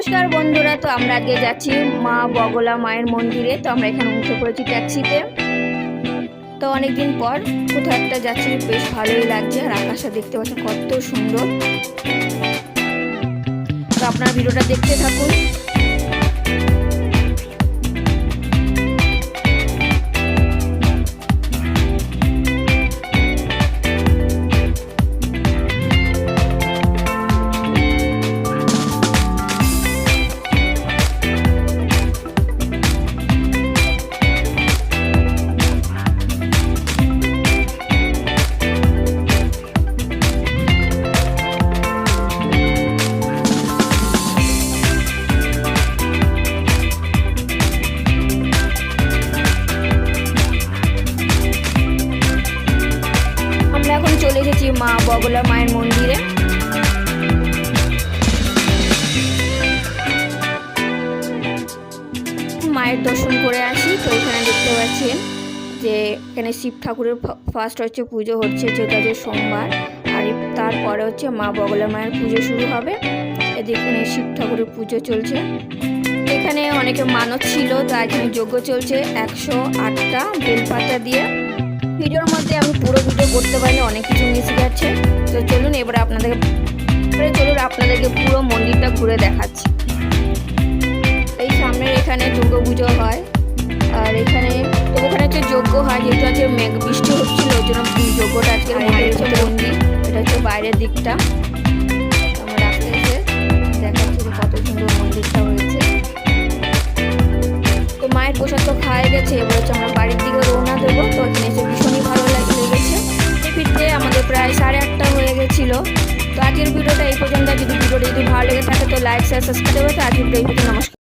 নমস্কার বন্ধুরা, তো আমরা আগে যাচ্ছি মা বগলা মায়ের মন্দিরে। তো আমরা এখানে উঠে পড়েছি ট্যাক্সিতে। তো অনেকদিন পর কোথাও একটা যাচ্ছি, বেশ ভালোই লাগছে। আর আকাশটা দেখতে পাচ্ছেন কত সুন্দর। তো আপনার ভিডিওটা দেখতে থাকুন। এসেছি মা বগলা মায়ের মন্দিরে। মায়ের দর্শন করে আসি, তো এখানে দেখতে পাচ্ছেন যে এখানে শিব ঠাকুরের ফার্স্ট হচ্ছে পুজো হচ্ছে যেটা যে সোমবার, আর তারপরে হচ্ছে মা বগলা মায়ের পুজো শুরু হবে। এদিকে শিব ঠাকুরের পুজো চলছে। এখানে অনেকে মানত ছিল, তো এখানে যজ্ঞ চলছে একশো আটটা বেলপাতা দিয়ে। ভিডিওর মধ্যে আমি পুরো করতে পারিনি অনেক কিছু মিশে যাচ্ছে তো চলুন এবারে আপনাদের এবারে চলুন আপনাদেরকে পুরো মন্দিরটা ঘুরে দেখাচ্ছি। এই সামনের এখানে দুর্গা পুজো হয় আর এখানে ওখানে হচ্ছে যজ্ঞ হয় যেহেতু আজকে মেঘ বৃষ্টি হচ্ছিল ওই জন্য যজ্ঞটা আজকে মন্দির এটা হচ্ছে বাইরের দিকটা। গেছিল তো আজকের ভিডিওটা এই পর্যন্ত। যদি ভিডিওটা যদি ভালো লেগে থাকে, তো লাইক শেয়ার সাবস্ক্রাইব করতে আজকের ভিডিও নমস্কার।